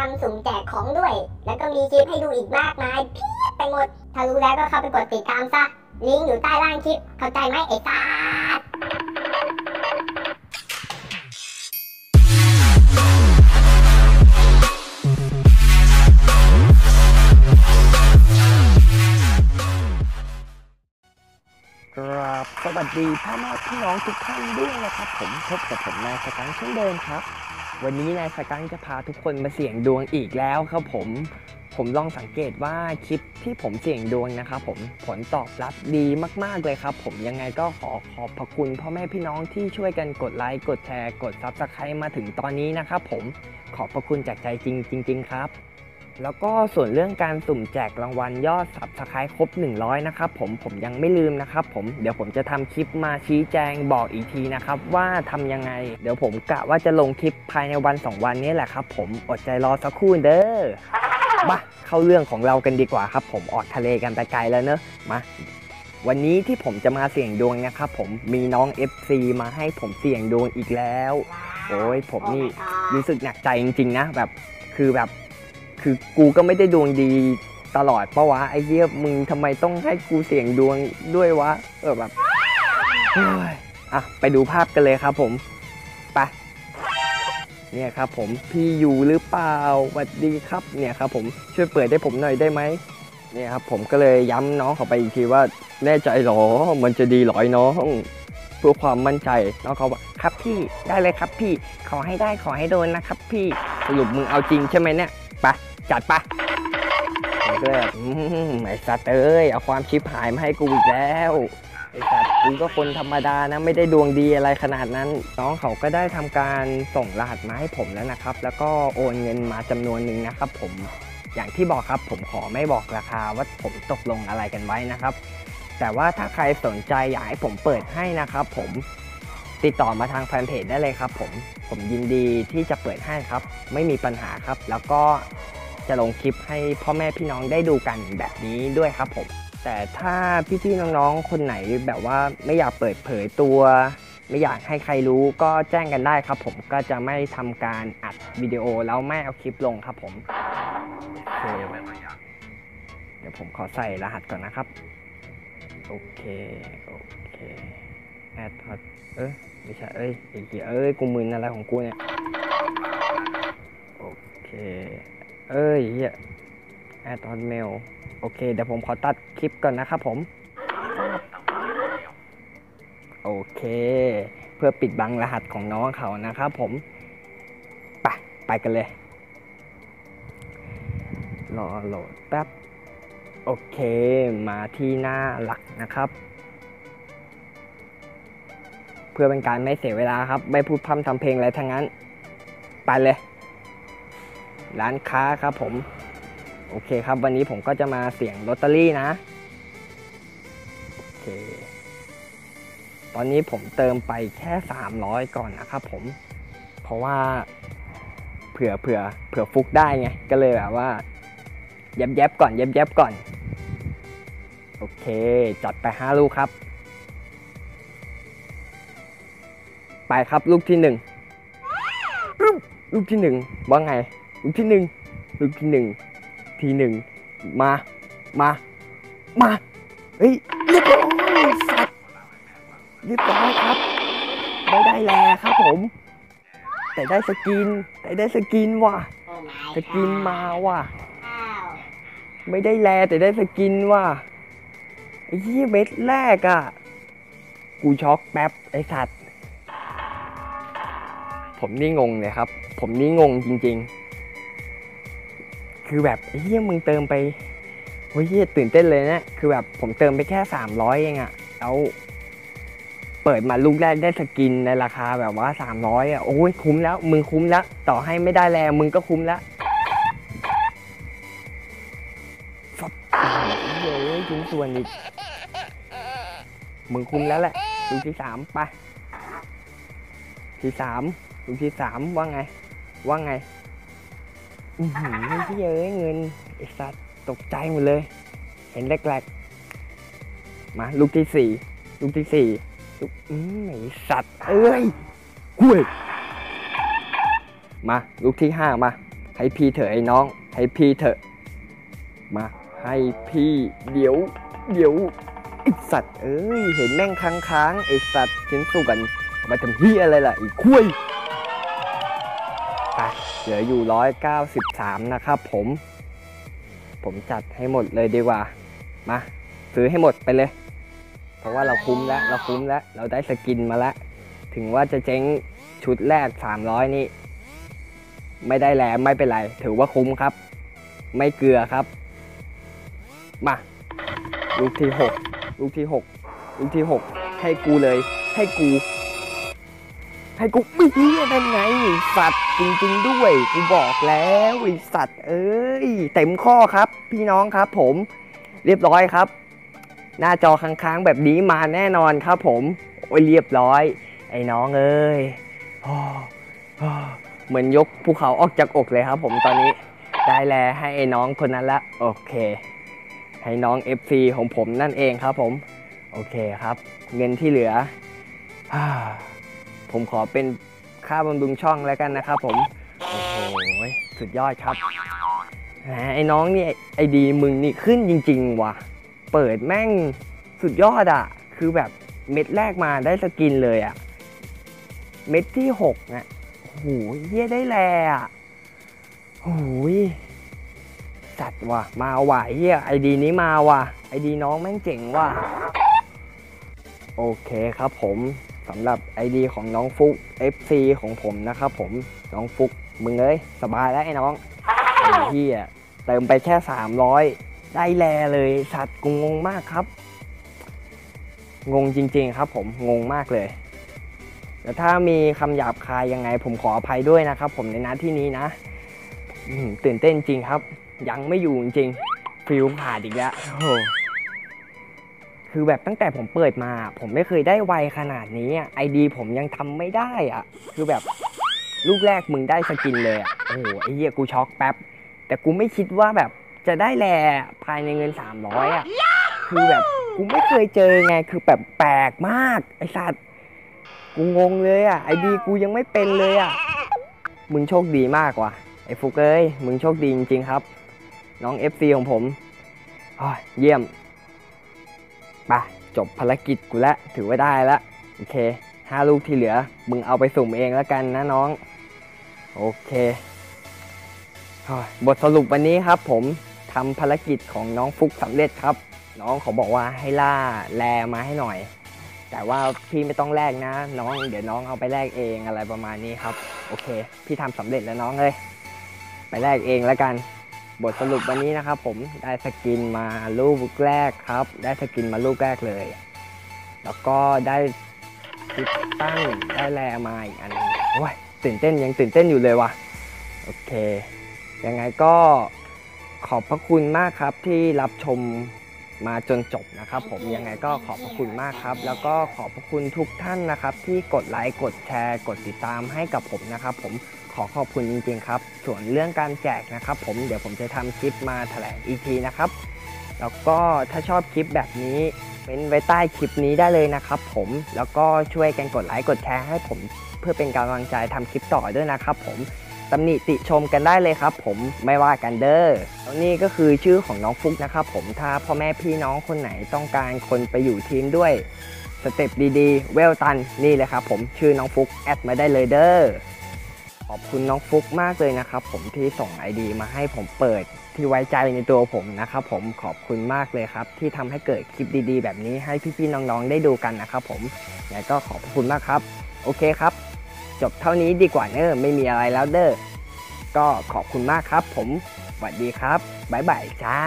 รรมสุ่มแจกของด้วย แล้วก็มีคลิปให้ดูอีกมากมายเพียบไปหมด ถ้ารู้แล้วก็เข้าไปกดติดตามซะ ลิงก์อยู่ใต้ล่างคลิป เข้าใจไหมไอ้ตาครับสวัสดีพ่อแม่พี่น้องทุกท่านด้วยนะครับ ผมพบกับผมนายสกังเช่นเดิมครับ วันนี้นายสกังจะพาทุกคนมาเสี่ยงดวงอีกแล้วครับผม ผมลองสังเกตว่าคลิปที่ผมเสี่ยงดวงนะครับผมผลตอบรับดีมากๆเลยครับ ผมยังไงก็ขอขอบพระคุณพ่อแม่พี่น้องที่ช่วยกันกดไลค์กดแชร์ กดซับสไครต์มาถึงตอนนี้นะครับผมขอบพระคุณจากใจจริงจริง ๆ ครับ แล้วก็ส่วนเรื่องการสุ่มแจกรางวัลยอดสับสไครครบ 100 นะครับผมผมยังไม่ลืมนะครับผมเดี๋ยวผมจะทำคลิปมาชี้แจงบอกอีกทีนะครับว่าทำยังไง เดี๋ยวผมกะว่าจะลงคลิปภายในวัน 2 วันนี้แหละครับผมอดใจรอสักครู่เด้อมาเข้าเรื่องของเรากันดีกว่าครับ ผมออกทะเลกันไปไกลแล้วเนอะมาวันนี้ที่ผมจะมาเสี่ยงดวงนะครับผมมีน้อง FC มาให้ผมเสี่ยงดวงอีกแล้ว โอ้ยผมนี่รู้สึกหนักใจจริงๆนะแบบคือแบบ คือกูก็ไม่ได้ดวงดีตลอดปะวะไอ้เหี้ยมึงทำไมต้องให้กูเสี่ยงดวงด้วยวะ เออแบบเฮ้ยอะไปดูภาพกันเลยครับผมไปเนี่ยครับผมพี่อยู่หรือเปล่าสวัสดีครับเนี่ยครับผมช่วยเปิดให้ผมหน่อยได้ไหมเนี่ยครับผมก็เลยย้ำน้องเขาไปอีกทีว่าแน่ใจหรอมันจะดีหรอไอ้น้องเพื่อความมั่นใจน้องเขาบอกครับพี่ได้เลยครับพี่ ขอให้ได้ขอให้โดนนะครับพี่สรุปมึงเอาจริงใช่ไหมเนี่ยไป จัดไปผมก็แบบอืมไอ้สัตว์เอ้ย เอาความชิบหายมาให้กูอีกแล้ว ไอ้สัตว์กูก็คนธรรมดานะ ไม่ได้ดวงดีอะไรขนาดนั้น น้องเขาก็ได้ทำการส่งรหัสมาให้ผมแล้วนะครับ แล้วก็โอนเงินมาจำนวนหนึ่งนะครับผม อย่างที่บอกครับผมขอไม่บอกราคาว่าผมตกลงอะไรกันไว้นะครับ แต่ว่าถ้าใครสนใจอยากให้ผมเปิดให้นะครับ ผมติดต่อมาทางแฟนเพจได้เลยครับผม ผมยินดีที่จะเปิดให้ครับ ไม่มีปัญหาครับ แล้วก็ จะลงคลิปให้พ่อแม่พี่น้องได้ดูกันแบบนี้ด้วยครับผม แต่ถ้าพี่ๆน้องๆ คนไหนแบบว่าไม่อยากเปิดเผยตัว ไม่อยากให้ใครรู้ก็แจ้งกันได้ครับ ผมก็จะไม่ทำการอัดวิดีโอแล้วไม่เอาคลิปลงครับผมโอเคเดี๋ยวผมขอใส่รหัสก่อนนะครับ โอเคโอเคแอดพอดเอ้ยไม่ใช่เอ้ยไอ้เกียเอ้ยกูมึนอะไรของกูเนี่ย โอเค เอ้ยเยแอดฮอตเมล โอเค เดี๋ยวผมขอตัดคลิปก่อนนะครับผม โอเค เพื่อปิดบังรหัสของน้องเขานะครับผม ไป ไปกันเลย รอโหลดแป๊บ โอเค มาที่หน้าหลักนะครับ เพื่อเป็นการไม่เสียเวลาครับ ไม่พูดพร่ำทำเพลงอะไรทั้งนั้น ไปเลย ร้านค้าครับผม โอเคครับ วันนี้ผมก็จะมาเสี่ยงลอตเตอรี่นะ โอเค ตอนนี้ผมเติมไปแค่ 300 ก่อนนะครับผม เพราะว่าเผื่อเผื่อเผื่อฟุกได้ไง ก็เลยแบบว่าแยบแยบก่อนแยบแยบก่อน โอเค จัดไปห้าลูกครับ ไปครับลูกที่หนึ่งลูกที่หนึ่งว่าไง ลูกที่หนึ่งลูกที่หนึ่งทีหนึ่งมา มา มา เฮ้ยเรียบร้อยสัตว์เรียบร้อยครับ ไม่ได้แลครับผม แต่ได้สกิน แต่ได้สกินว่ะ สกินมาว่ะ ไม่ได้แลแต่ได้สกินว่ะไอ้ยี่เม็ดแรกอะ่ะ กูช็อกแป๊บไอ้สัตว์ ผมนี่งงเลยครับ ผมนี่งงจริง ๆ คือแบบเหี้ยมึงเติมไปโอ้ยเหี้ยตื่นเต้นเลยนะคือแบบผมเติมไปแค่300เองอะ่ะแล้วเปิดมาลูกแรกได้สกินในราคาแบบว่า300อะโอ้ยคุ้มแล้ว มึงคุ้มแล้ว ต่อให้ไม่ได้แลมึงก็คุ้มแล้วฟับเฮ้ยชิ้นส่วนอีกมึงคุมแล้วแหละลูกที่สามไปที่สามลูกที่สามว่าไง ว่าไง อือหือพี่เอ้ยเงินไอสัตว์ตกใจหมดเลย เห็นแรกๆมาลูกที่สี่ลูกที่สี่ลูกอืมไอสัตว์เอ้ยคุ้ยมาลูกที่ห้ามา ให้พี่เถอะไอ้น้อง ให้พี่เถอะ มาให้พี่เดี๋ยว เดี๋ยวไอสัตว์เอ้ยเห็นแม่งค้างค้างๆไอสัตว์ชิ้นส่วนมาทำเฮียอะไรล่ะไอีคุย เหลืออยู่ร้อยเก้าสิบสามนะครับผม ผมจัดให้หมดเลยดีกว่า มา ซื้อให้หมดไปเลย เพราะว่าเราคุ้มแล้ว เราคุ้มแล้ว เราได้สกินมาแล้ว ถึงว่าจะเจ๊งชุดแรก 300 นี่ ไม่ได้แลไม่เป็นไร ถือว่าคุ้มครับ ไม่เกลือครับ มา ลูกที่ 6 ลูกที่ 6 ลูกที่ 6 ให้กูเลย ให้กู ให้กูไม่เหี้ยได้ไง สัตว์จริง ๆ ด้วยกูบอกแล้วไอสัตว์ เอ้ยเต็มข้อครับ พี่น้องครับ ผมเรียบร้อยครับ หน้าจอค้างๆแบบนี้มาแน่นอนครับ ผมโอ้ยเรียบร้อย ไอ้น้องเอ้ยเหมือนยกภูเขาออกจากอกเลยครับ ผมตอนนี้ได้แลให้ไอ้น้องคนนั้นละโอเค ให้น้อง FC ของผมนั่นเองครับ ผม โอเคครับ เงินที่เหลือ ผมขอเป็นค่าบำรุงช่องแล้วกันนะครับผม โอ้โห สุดยอดครับ ไอ้น้องนี่ไอดีมึงนี่ขึ้นจริง ๆ ว่ะ เปิดแม่งสุดยอดอะคือแบบเม็ดแรกมาได้สกินเลยอะเม็ดที่หกเนี่ยโอ้โหเยี่ยได้แลอะโอ้ยจัดว่ะ มาว่ะเฮียไอดีนี้มาว่ะ ไอดีน้องแม่งเจ๋งว่ะ โอเคครับผม สำหรับ ID ของน้องฟุก FC ของผมนะครับผมน้องฟุกมึงเอ้ยสบายแล้วไอ้น้องไอ้เฮียเติมไปแค่ 300 ได้แลเลยสัตว์กูงงมากครับ งงจริงๆครับผมงงมากเลยแต่ถ้ามีคำหยาบคายยังไง ผมขออภัยด้วยนะครับ ผมในนัดที่นี้นะตื่นเต้นจริงครับ ยังไม่อยู่จริงฟิลขาดอีกแล้วโอ้ คือแบบตั้งแต่ผมเปิดมา ผมไม่เคยได้ไวขนาดนี้ไอดีผมยังทำไม่ได้อะคือแบบลูกแรกมึงได้สกินเลยอะโอ้โหไอเหี้ยกูช็อกแป๊บ แต่กูไม่คิดว่าแบบจะได้แลภายในเงิน 300อะคือแบบกูไม่เคยเจอไงคือแบบแปลกมาก ไอสัตว์กูงงเลยอะไอดีกูยังไม่เป็นเลยอะมึงโชคดีมากว่ะไอฟุกเอ้ยมึงโชคดีจริงๆครับ น้อง FC ของผมเยี่ยม ปจบภารกิจกูแล้วถือว่าได้แล้วโอเคห้าลูกที่เหลือ มึงเอาไปสุ่มเองแล้วกันนะน้อง โอเคบทสรุปวันนี้ครับ ผมทำภารกิจของน้องฟุกสำเร็จครับ น้องเขาบอกว่าให้ล่าแลมาให้หน่อย แต่ว่าพี่ไม่ต้องแลกนะ น้องเดี๋ยวน้องเอาไปแลกเองอะไรประมาณนี้ครับ โอเค พี่ทำสำเร็จแล้วน้องเลย ไปแลกเองแล้วกัน บทสรุปวันนี้นะครับผมได้สกินมาลูกแรกครับ ได้สกินมาลูกแรกเลย แล้วก็ได้ติดตั้งได้แลมาอีกอันหนึงโอ้ยตื่นเต้นยังตื่นเต้นอยู่เลยว่ะโอเคยังไงก็ขอบพระคุณมากครับที่รับชมมาจนจบนะครับผมยังไงก็ขอบพระคุณมากครับ แล้วก็ขอบพระคุณทุกท่านนะครับ ที่กดไลค์กดแชร์ กดติดตามให้กับผมนะครับผม ขอขอบคุณจริงๆครับ ส่วนเรื่องการแจกนะครับ ผมเดี๋ยวผมจะทำคลิปมาแถลงอีกทีนะครับ แล้วก็ถ้าชอบคลิปแบบนี้เป็นไว้ใต้คลิปนี้ได้เลยนะครับผมแล้วก็ช่วยกันกดไลค์กดแชร์ให้ผมเพื่อเป็นกำลังใจทำคลิปต่อด้วยนะครับ ผมตำหนิติชมกันได้เลยครับ ผมไม่ว่ากันเด้อแล้วนี่ก็คือชื่อของน้องฟุกนะครับ ผมถ้าพ่อแม่พี่น้องคนไหนต้องการคนไปอยู่ทีมด้วยสเต็ปดีๆเวลตันนี่เลยครับผมชื่อน้องฟุกแอดมาได้เลยเด้อ ขอบคุณน้องฟุกมากเลยนะครับผมที่ส่ง ID มาให้ผมเปิดที่ไว้ใจในตัวผมนะครับผมขอบคุณมากเลยครับ ที่ทำให้เกิดคลิปดีๆ แบบนี้ให้พี่ๆน้องๆได้ดูกันนะครับผมยังไงก็ขอบคุณมากครับ โอเคครับ จบเท่านี้ดีกว่าเนอะไม่มีอะไรแล้วเด้อก็ขอบคุณมากครับ ผมสวัสดีครับบ๊ายบายจ้า